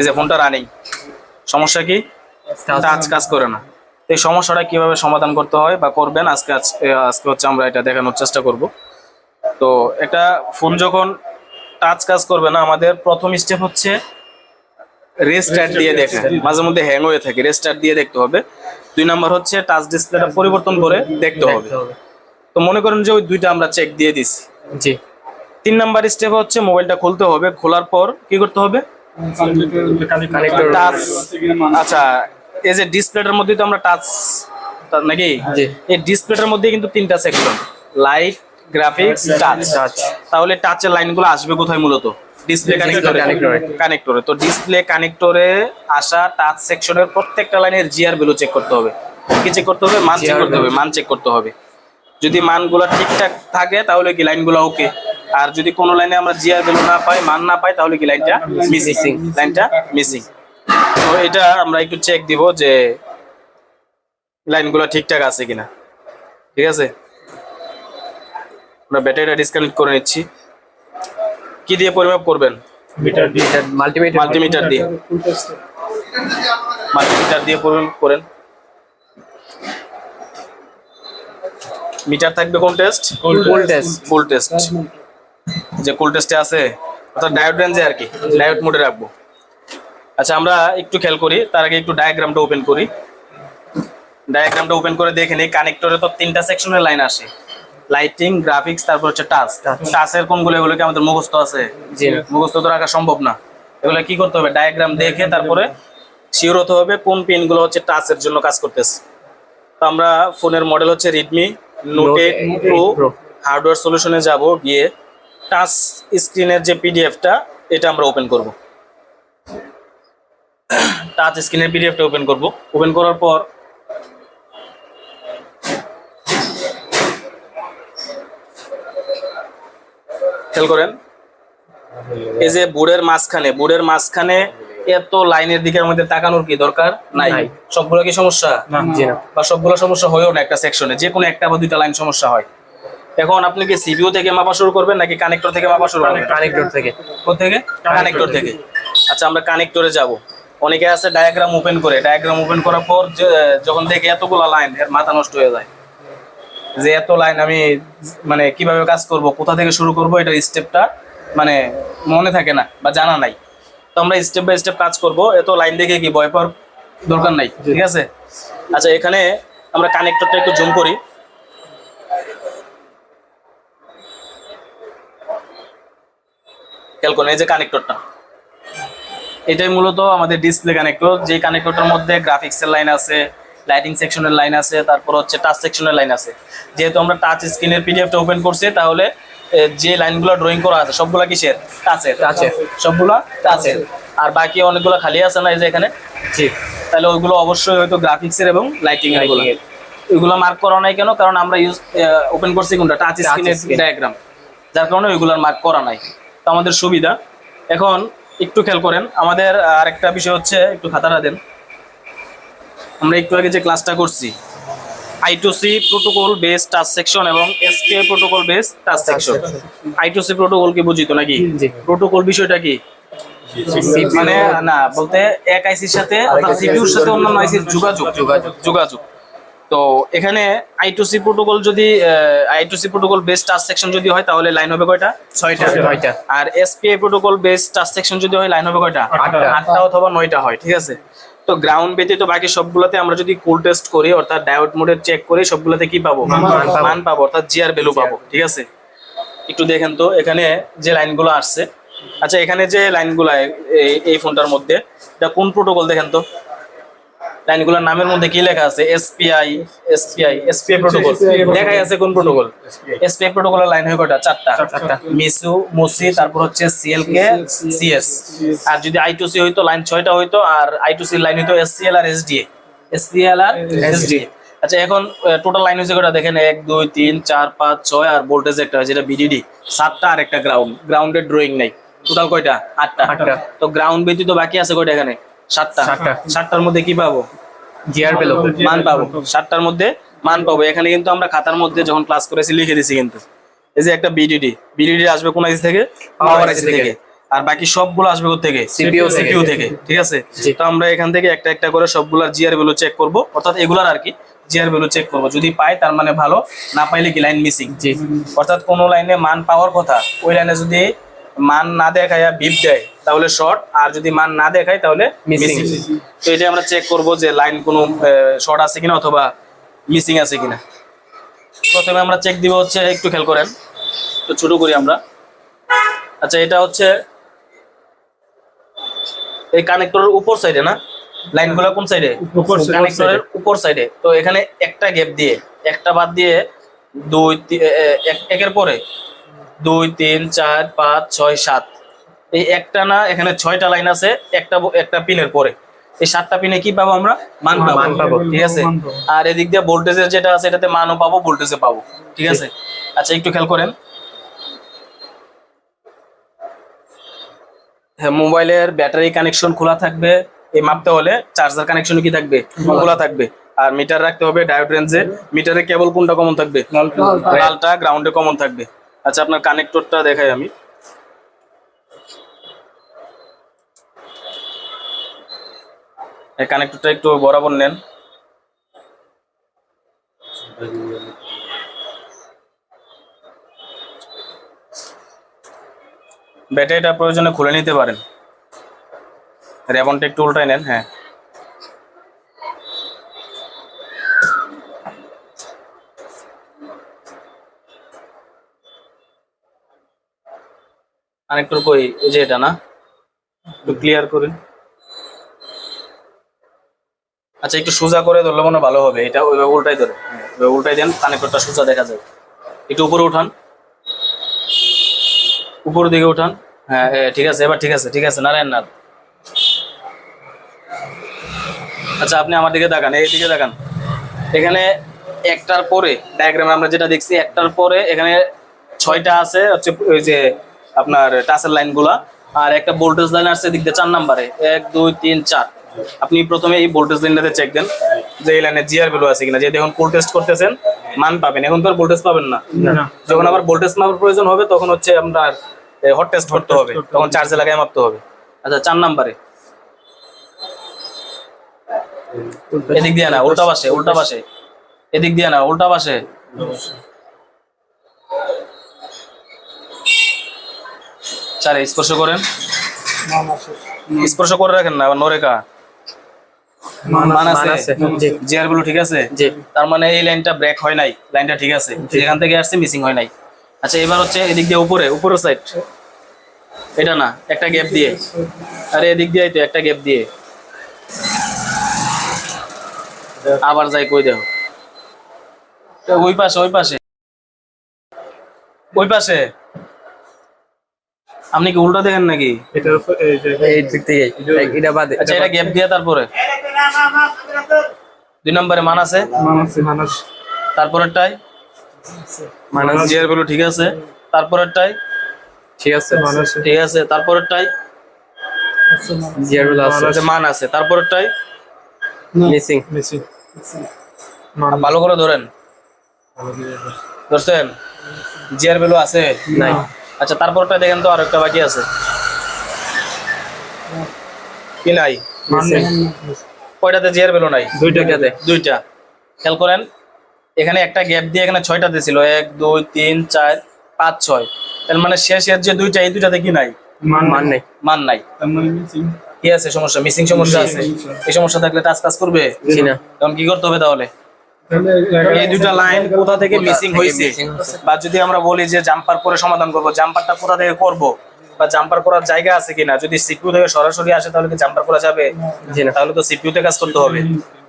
এই যে ফোনটা রানিং সমস্যা কি? টাচ কাজ করে না। এই সমস্যাটা কীভাবে সমাধান করতে হয় বা করবেন? আজকে আজকে হচ্ছে আমরা এটা দেখানোর চেষ্টা করব। তো একটা ফোন যখন টাচ কাজ করবে না আমাদের প্রথম স্টেপ হচ্ছে রেস্টার্ট দিয়ে দেখে। মাঝে মধ্যে হ্যাং হয়ে থাকে। রেস্টার্ট দিয়ে দেখতে হবে। দুই নাম্বার হচ্ছে টাচ ডিসপ্লেটা পরিবর্তন করে দেখতে হবে। দেখতে হবে। তো মনে করেন যে ওই দুইটা আমরা চেক দিয়ে দিছি। জি। তিন নাম্বার স্টেপ হচ্ছে মোবাইলটা খুলতে হবে। খোলার পর কি করতে হবে? কানেক্টর আচ্ছা এই যে ডিসপ্লেটার মধ্যে তো আমরা টাচ নাকি? এই ডিসপ্লেটার মধ্যে কিন্তু তিনটা section light graphics touch touch তাহলে টাচের লাইনগুলো আসবে কোথায় মূলত? ডিসপ্লে কানেক্টরে কানেক্টরে তো ডিসপ্লে কানেক্টরে আসা টাচ সেকশনের প্রত্যেকটা লাইনের জিআর ভ্যালু চেক করতে হবে। কি চেক করতে হবে? মান চেক করতে হবে মান চেক করতে হবে। যদি মানগুলো ঠিকঠাক থাকে তাহলে কি লাইনগুলো ওকে আর যদি কোনো লাইনে আমরা জিআর ভ্যালু না পাই মান না পাই তাহলে কি লাইনটা মিসিং লাইনটা মিসিং তো এটা আমরা একটু চেক দিব যে লাইনগুলো ঠিকঠাক আছে কিনা। ঠিক আছে? আমরা ব্যাটারিটা ডিসকানেক্ট করে নিচ্ছি। কি দিয়ে পরিমাপ করবেন? মাল্টিমিটার মাল্টিমিটার দিয়ে। মাল্টিমিটার দিয়ে পরিমাপ করেন। মিটার থাকবে কোন test full test full test যে কুল টেস্টে আছে অর্থাৎ ডায়োড রেঞ্জে আর কি ডায়োড মোডে রাখব। আচ্ছা আমরা একটু খেয়াল করি তার আগে একটু ডায়াগ্রামটা ওপেন করি। ডায়াগ্রামটা ওপেন করে দেখে নিই কানেক্টরে তো তিনটা সেকশনের লাইন আসে। লাইটিং গ্রাফিক্স তারপর হচ্ছে টাচ টাচের কোনগুলো এগুলো কি আমাদের মুখস্থ আছে? জি। মুখস্থ তো রাখা সম্ভব না। এগুলো কি করতে হবে? ডায়াগ্রাম দেখে তারপরে শিওর হতে হবে কোন পিনগুলো হচ্ছে টাচের জন্য কাজ করতেছে। তো আমরা ফোনের মডেল হচ্ছে Redmi note eight pro hardware সলিউশনে যাব গিয়ে টাচ স্ক্রিনের যে পিডিএফটা এটা আমরা ওপেন করব। টাচ স্ক্রিনের পিডিএফটা ওপেন করব। ওপেন করার পর খেয়াল করেন এই যে বোর্ডের মাঝখানে বোর্ডের মাঝখানে এত লাইনের দিকে আমাদের তাকানোর কি দরকার? নাই। সবগুলো কি সমস্যা? বা সবগুলো সমস্যা হয়েও না একটা সেকশনে যে কোনো একটা বা দুইটা লাইন সমস্যা হয়। এখন আপনি কি সিপিইউ থেকে মাপা শুরু করবেন নাকি কানেক্টর থেকে মাপা শুরু করবেন? কানেক্টর থেকে। থেকে কানেক্টর থেকে। আচ্ছা আমরা কানেক্টরে যাব। অনেকে আছে ডায়াগ্রাম ওপেন করে। ডায়াগ্রাম ওপেন করার পর যখন দেখে এতগুলো লাইন এর মাথা নষ্ট হয়ে যায়। যে এত লাইন আমি মানে কীভাবে কাজ করব কোথা থেকে শুরু করব এটা স্টেপটা মানে মনে থাকে না বা জানা নাই। তো আমরা স্টেপ বাই স্টেপ কাজ করব। এত লাইন দেখে কি ভয় পাওয়ার দরকার নাই? ঠিক আছে? আচ্ছা এখানে আমরা কানেক্টরটা একটু জুম করি। খেয়াল করেন এই যে কানেক্টরটা এটাই মূলত আমাদের ডিসপ্লে কানেক্টর যে কানেক্টরটার মধ্যে গ্রাফিক্সের লাইন আছে লাইটিং সেকশনের লাইন আছে তারপর হচ্ছে টাচ সেকশনের লাইন আছে। যেহেতু আমরা টাচ স্ক্রিনের পিডিএফটা ওপেন করছি তাহলে যে লাইনগুলো ড্রয়িং করা আছে সবগুলা কিসের? টাচের টাচের। সবগুলা টাচের আর বাকি অনেকগুলো খালি আছে না এই যে এখানে? জি। তাহলে ওইগুলো অবশ্যই হয়তো গ্রাফিক্সের এবং লাইটিং এর ওইগুলো মার্ক করা নাই কেন? কারণ আমরা ইউজ ওপেন করছি কোনটা? টাচ স্ক্রিনের। ডায়াগ্রাম যার কারণে ওইগুলোর মার্ক করা নাই। তো আমাদের সুবিধা। এখন একটু খেয়াল করেন আমাদের আরেকটা বিষয় হচ্ছে একটু খাতাটা দেন। আমরা একটু আগে যে ক্লাসটা করছি I two C protocol base touch section এবং SPI protocol base touch section I two C protocol কি বুঝিত নাকি? জি। প্রোটোকল বিষয়টা কি? মানে না বলতে এক আইসির সাথে অর্থাৎ সিপিইউর সাথে অন্যান্য আইসির যোগাযোগ। যোগাযোগ। যোগাযোগ। তো এখানে আই টু সি প্রোটোকল যদি I two C protocol base touch section যদি হয় তাহলে লাইন হবে কয়টা? ছয়টা। ছয়টা। আর SPI protocol base touch section যদি হয় লাইন হবে কয়টা। আটটা অথবা নয়টা হয় ঠিক আছে? তো গ্রাউন্ড ব্যতীত বাকি সবগুলোতে আমরা যদি কুল টেস্ট করি অর্থাৎ ডায়োড মোডে চেক করি সবগুলোতে কি পাবো? মান পাবো। অর্থাৎ জিআর ভ্যালু পাবো ঠিক আছে? একটু দেখেন তো এখানে যে লাইনগুলো আসছে। আচ্ছা এখানে যে লাইনগুলো এই- এই ফোনটার মধ্যে এটা কোন প্রোটোকল দেখেন তো? লাইনগুলোর নামের মধ্যে কি লেখা আছে? এসপিআই এসপিআই এসপিআই প্রোটোকল দেখাই আছে কোন প্রোটোকল এসপিআই প্রোটোকলের লাইন হয় কয়টা? চারটা। মিসু মুসি তারপর হচ্ছে সিএলকে সিএস আর যদি আই টু সি হইতো লাইন ছয়টা হইতো আর আই টু সি লাইন হইতো এসসিএল আর এসডিএ এসসিএল আর এসডিএ আচ্ছা এখন টোটাল লাইন হচ্ছে কয়টা? দেখেন এক দুই তিন চার পাঁচ ছয় আর ভোল্টেজ একটা যেটা বিডিডি সাতটা আর একটা গ্রাউন্ড গ্রাউন্ডের ড্রয়িং নাই। টোটাল কয়টা? আটটা। আটটা। তো গ্রাউন্ড ব্যতীত বাকি আছে কয়টা এখানে? সাতটা। সাতটা। সাতটার মধ্যে কি পাবো? জিআর পেল। মান পাবো। সাতটার মধ্যে মান পাবো। এখানে কিন্তু আমরা খাতার মধ্যে যখন ক্লাস করেছি লিখে দিছি কিন্তু। এই যে একটা বিডিডি বিডিডি আসবে কোন আইসি থেকে? পাওয়ার আইসি থেকে। আর বাকি সবগুলো আসবে থেকে। থেকে। ঠিক আছে। তো আমরা এখান থেকে একটা একটা করে সবগুলার জিআর ভ্যালু চেক করব। অর্থাৎ এগুলার আর কি জিআর ভ্যালু চেক করব। যদি পাই তার মানে ভালো। না পাইলে কি লাইন মিসিং জি। অর্থাৎ কোনো লাইনে মান পাওয়ার কথা ওই লাইনে যদি মান না দেখায় বিপ দেয় তাহলে শর্ট আর যদি মান না দেখায় তাহলে মিসিং তো এটা আমরা চেক করব যে লাইন কোনো শর্ট আছে কিনা অথবা মিসিং আছে কিনা। প্রথমে আমরা চেক দিব হচ্ছে একটু খেয়াল করেন। তো ছোট করি আমরা। আচ্ছা এটা হচ্ছে এই কানেক্টরের উপর সাইডে না? লাইনগুলো কোন সাইডে কানেক্টরের উপর সাইডে তো এখানে একটা গ্যাপ দিয়ে একটা বাদ দিয়ে দুই একের পরে দুই তিন চার পাঁচ ছয় সাত। এই একটা না এখানে ছয়টা লাইন আছে একটা একটা পিনের পরে। এই সাতটা পিনে কি পাবো আমরা? মান পাবো। ঠিক আছে? আর এদিক দিয়ে ভোল্টেজের যেটা আছে এটাতে মানও পাবো ভোল্টেজে পাবো। ঠিক আছে? আচ্ছা একটু খেয়াল করেন। হ্যাঁ মোবাইলের ব্যাটারি কানেকশন খোলা থাকবে। এই মাপতে হলে চার্জার কানেকশন কি থাকবে? খোলা থাকবে। আর মিটার রাখতে হবে ডায়োড রেঞ্জে। মিটারে কেবল কোনটা কমন থাকবে? লালটা। গ্রাউন্ডে কমন থাকবে। আচ্ছা আপনার কানেক্টরটা দেখাই আমি। কানেক্টরটা একটু বরাবর নেন। ব্যাটারিটা প্রয়োজনে খুলে নিতে পারেন। রেবনটা একটু উল্টাই নেন হ্যাঁ। কানেক্টর কই এই যে এটা না? একটু ক্লিয়ার করুন আচ্ছা একটু সোজা করে ধরলে মনে ভালো হবে। এটা ওইভাবে উল্টাই ধরে। উল্টাই দেন কানেক্টরটা সোজা দেখা যায়। একটু উপরে উঠান। উপরের দিকে উঠান। হ্যাঁ হ্যাঁ, ঠিক আছে এবার ঠিক আছে ঠিক আছে নারায়ণ নাথ। আচ্ছা আপনি আমার দিকে তাকান এই দিকে তাকান। এখানে একটার পরে ডায়াগ্রামে আমরা যেটা দেখছি একটার পরে এখানে ছয়টা আছে হচ্ছে ওই যে আপনার টাচের লাইনগুলা। আর একটা ভোল্টেজ লাইন আসছে এদিক দিয়ে চার নাম্বারে। এক দুই তিন চার। আপনি প্রথমে এই ভোল্টেজ লাইনটাতে চেক দেন যে এই লাইনে জিআর ভ্যালু আছে কিনা। যে দেখুন কোল টেস্ট করতেছেন মান পাবেন। এখন তো আর ভোল্টেজ পাবেন না। যখন আবার ভোল্টেজ মাপার প্রয়োজন হবে তখন হচ্ছে আপনার হট টেস্ট করতে হবে। তখন চার্জে লাগাই মাপতে হবে। আচ্ছা চার নাম্বারে। এদিক দিয়ে না উল্টা পাশে উল্টা পাশে। এদিক দিয়ে না উল্টা পাশে। চারে স্পর্শ করেন। স্পর্শ করে রাখেন না আবার নরেকা জিআরগুলো ঠিক আছে? তার মানে এই লাইনটা ব্রেক হয় নাই লাইনটা ঠিক আছে। থেকে আসছে মিসিং হয় নাই। আচ্ছা এবার হচ্ছে এদিক দিয়ে উপরে উপরের সাইড এটা না একটা গ্যাপ দিয়ে। আরে এদিক দিয়ে তো একটা গ্যাপ দিয়ে। আবার যাই কই দেখো। ওই পাশে ওই পাশে। ওই পাশে? আপনি কি উল্টা দেখেন নাকি? এটার উপর এই দিক থেকে এটা বাদে আচ্ছা এটা গ্যাপ দিয়ে তারপরে? দুই নম্বরে মান আছে মান আছে মান আছে তারপরেরটাই মানুষ জিয়ারগুলো ঠিক আছে। তারপরেরটাই? ঠিক আছে। ঠিক আছে তারপরেরটাই? জিয়ারগুলো আছে আচ্ছা, মান আছে তারপরেরটাই মিসিং বেশি ভালো করে ধরেন। ধরছেন? জিয়ার ভ্যালু আছে? নাই। আচ্ছা তারপরটা দেখেন তো আর একটা বাকি আছে। কি নাই? কয়টাতে জিয়ার ভ্যালু নাই? দুইটাতে দুইটা। খেয়াল করেন এখানে একটা গ্যাপ দিয়ে এখানে ছয়টাতে ছিল এক দুই তিন চার পাঁচ ছয়। তার মানে শেষের যে দুইটা এই দুইটাতে কি নাই? মান মান নেই। মান নাই। মানে মিসিং কি আছে সমস্যা? মিসিং সমস্যা আছে। এই সমস্যা থাকলে টাচ কাজ করবে? তখন কি করতে হবে তাহলে? এই দুইটা লাইন কোথা থেকে মিসিং হয়েছে বা যদি আমরা বলি যে জাম্পার করে সমাধান করব জাম্পারটা কোথা থেকে করব? বা জাম্পার করার জায়গা আছে কিনা? যদি সিপিইউ থেকে সরাসরি আসে তাহলে কি জাম্পার করা যাবে? জি না। তাহলে তো সিপিইউ তে কাজ করতে হবে।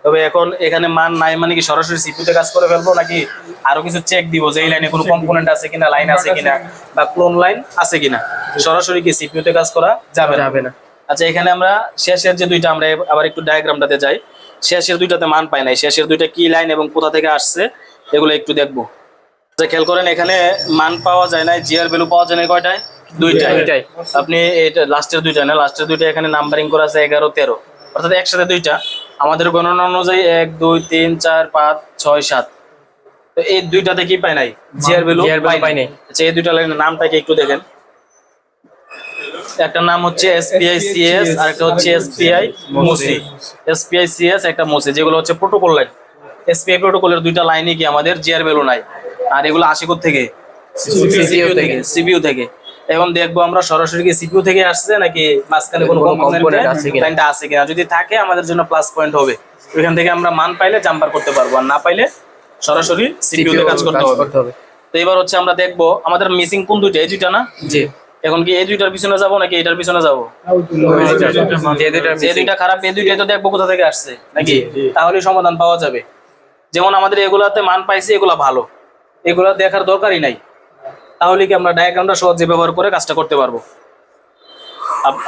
তবে এখন এখানে মান নাই মানে কি সরাসরি সিপিইউ তে কাজ করে ফেলব নাকি আরও কিছু চেক দিব যে এই লাইনে কোনো কম্পোনেন্ট আছে কিনা লাইন আছে কিনা বা ক্লোন লাইন আছে কিনা? সরাসরি কি সিপিইউ তে কাজ করা যাবে না? যাবে না। আচ্ছা এখানে আমরা শেষের যে দুইটা আমরা আবার একটু ডায়াগ্রামটাতে যাই। শেষের দুইটাতে মান পাই নাই। শেষের দুইটা কি লাইন এবং কোথা থেকে আসছে এগুলো একটু দেখব। আচ্ছা খেয়াল করেন এখানে মান পাওয়া যায় না জিআর ভ্যালু পাওয়া যায় না কয়টায়? দুইটাই আপনি এটা লাস্টের দুইটা না লাস্টের দুইটা এখানে নাম্বারিং করা আছে এগারো তেরো। অর্থাৎ একসাথে দুইটা। আমাদের গণনা অনুযায়ী এক দুই তিন চার পাঁচ ছয় সাত। তো এই দুইটাতে কি পাই নাই? জিআর ভ্যালু পাই নাই। আচ্ছা এই দুইটা লাইনের নামটা কি একটু দেখেন। একটা নাম হচ্ছে এসপিআই সিএস আর একটা হচ্ছে এসপিআই মুসি এসপিআই সিএস একটা মুসি যেগুলো হচ্ছে প্রোটোকল লাইন এসপিআই প্রোটোকলের দুইটা লাইনই কি আমাদের জিআর ভ্যালু নাই। আর এগুলো আসে থেকে। সিপিইউ থেকে সিপিইউ থেকে। এখন দেখব আমরা সরাসরি কি সিপিইউ থেকে আসছে নাকি মাঝখানে কোনো কম্পোনেন্ট আছে কিনা। লাইনটা আছে কিনা? যদি থাকে আমাদের জন্য প্লাস পয়েন্ট হবে। ওইখান থেকে আমরা মান পাইলে জাম্পার করতে পারব। আর না পাইলে সরাসরি সিপিইউ তে কাজ করতে হবে। করতে হবে। তো এবার হচ্ছে আমরা দেখব আমাদের মিসিং কোন দুইটা? এই দুইটা না? জি। এখন কি এই দুইটার পিছনে যাব নাকি এটার পিছনে যাব? যে দুইটা খারাপ এই দুইটাই তো দেখব কোথা থেকে আসছে নাকি? তাহলে সমাধান পাওয়া যাবে। যেমন আমাদের এগুলাতে মান পাইছে এগুলা ভালো। এগুলা দেখার দরকারই নাই। তাহলে কি আমরা ডায়াগ্রামটা সহজে ব্যবহার করে কাজটা করতে পারব?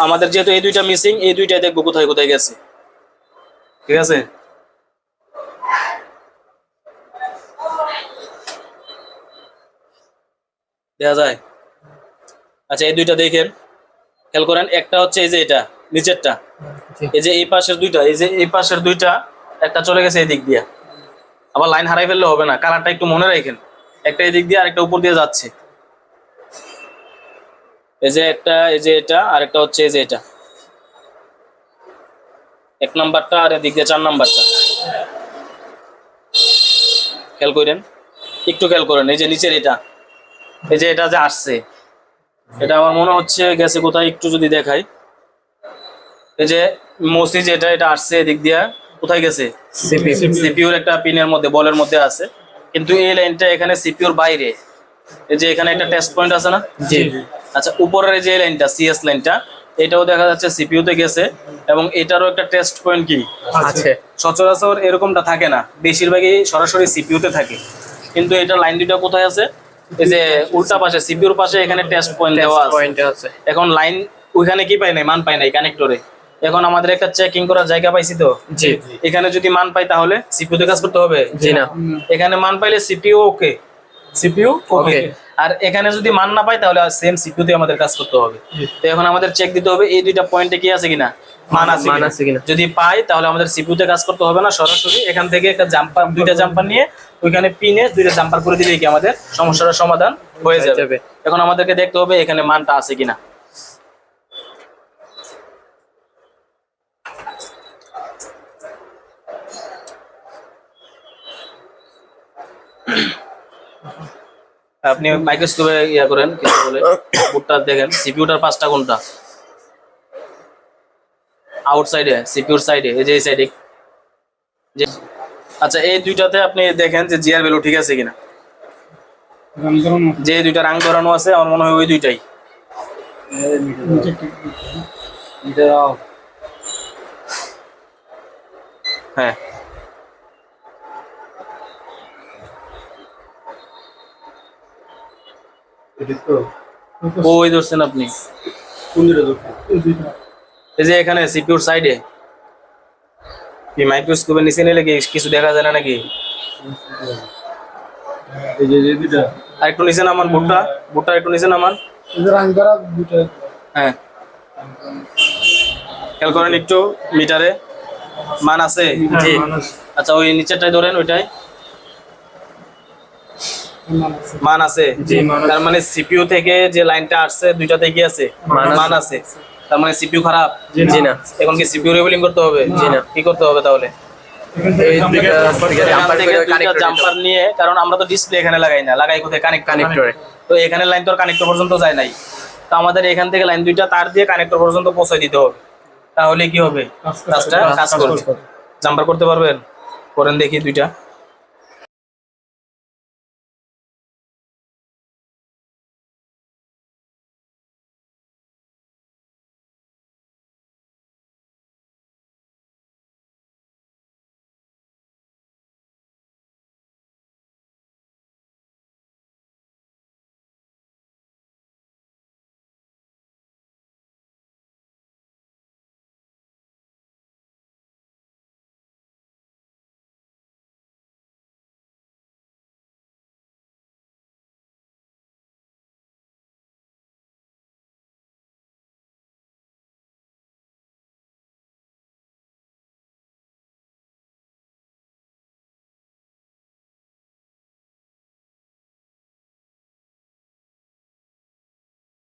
আমাদের যেহেতু এই দুইটা মিসিং এই দুইটাই দেখব কোথায় কোথায় গেছে। ঠিক আছে? দেখা যায়? আচ্ছা এই দুইটা দেখেন। খেয়াল করেন একটা হচ্ছে এই যে এটা নিচেরটা। এই যে এই পাশের দুইটা এই যে এই পাশের দুইটা একটা চলে গেছে এই দিক দিয়ে। আবার লাইন হারাই ফেললে হবে না কালারটা একটু মনে রাখেন। একটা এই দিক দিয়ে আর একটা উপর দিয়ে যাচ্ছে। এই যে একটা এই যে এটা আর একটা হচ্ছে এই যে এটা। এক নাম্বারটা আর এদিক দিয়ে চার নাম্বারটা। খেয়াল করেন? একটু খেয়াল করেন এই যে নিচের এটা। এই যে এটা যে আসছে। এটা আমার মনে হচ্ছে গেছে কোথায় একটু যদি দেখাই। এই যে মসি যেটা এটা আসছে এদিক দিয়া কোথায় গেছে? সিপিউর একটা পিনের মধ্যে বলের মধ্যে আছে। কিন্তু এই লাইনটা এখানে সিপিউর বাইরে। এই যে এখানে একটা টেস্ট পয়েন্ট আছে না? জি। আচ্ছা উপরের যে লাইনটা সিএস লাইনটা এটাও দেখা যাচ্ছে সিপিইউ তে গেছে। এবং এটারও একটা টেস্ট পয়েন্ট কি? আছে। সচরাচর এরকমটা থাকে না। বেশিরভাগই সরাসরি সিপিইউ তে থাকে। কিন্তু এটা লাইন দুইটা কোথায় আছে? এই যে উল্টা পাশে সিপিইউর পাশে এখানে টেস্ট পয়েন্ট দেওয়া আছে। এখন লাইন ওইখানে কি পাই নাই? মান পাই নাই কানেক্টরে এখন আমাদের একটা চেকিং করার জায়গা পাইছি তো? জি এখানে যদি মান পাই তাহলে সিপিইউ তে কাজ করতে হবে? জি না। এখানে মান পাইলে সিপিইউ ওকে সিপিইউ ওকে আর এখানে যদি মান না পাই তাহলে সেম সিপিইউ তে আমাদের কাজ করতে হবে। তো এখন আমাদের চেক দিতে হবে এই দুইটা পয়েন্টে কি আছে কিনা? মান আছে মান আছে কিনা। যদি পাই তাহলে আমাদের সিপিইউ তে কাজ করতে হবে না সরাসরি। এখান থেকে একটা জাম্পার দুইটা জাম্পার নিয়ে ওইখানে পিনে দুইটা জাম্পার করে দিলেই কি আমাদের সমস্যাটার সমাধান হয়ে যাবে। এখন আমাদেরকে দেখতে হবে এখানে মানটা আছে কিনা। আপনি মাইক্রোস্কোপে ইয়া করেন কিছু বলে বুটটা দেখেন সিপিউটার পাঁচটা কোনটা? আউটসাইডে সিপিউর সাইডে এই যে এই সাইডে যে আচ্ছা এই দুইটাতে আপনি দেখেন যে জিআর ভ্যালু ঠিক আছে কিনা। যে দুইটা রাং ধরানো আছে আমার মনে হয় ওই দুইটাই। হ্যাঁ। ওই ধরছেন আপনি। এই যে এখানে সিপিউর সাইডে। কি মাইক্রোস্কোপের নিচে নিলে কি কিছু দেখা যায় না নাকি? আর একটু নিচে নামান ভুট্টা ভুট্টা একটু নিচে নামান। হ্যাঁ। খেয়াল করেন একটু মিটারে। মান আছে? জি আচ্ছা ওই নিচেরটাই ধরেন ওইটাই। মান আছে। জি, মান আছে। তার মানে সিপিইউ থেকে যে লাইনটা আসছে দুইটা থেকে আছে? মান আছে। তার মানে সিপিইউ খারাপ? জি না। এখন কি সিপিইউ রেগুলিং করতে হবে? জি না। কি করতে হবে তাহলে? জাম্পার নিয়ে কারণ আমরা তো ডিসপ্লে এখানে লাগাই না। লাগাই কোথায়? কানেক্ট কানেক্টরে তো এখানে লাইন তো কানেক্টর পর্যন্ত যায় নাই। তো আমাদের এখান থেকে লাইন দুইটা তার দিয়ে কানেক্টর পর্যন্ত পৌঁছে দিতে হবে। তাহলে কি হবে? কাজটা কাজ করবে। জাম্পার করতে পারবেন? করেন দেখি দুইটা।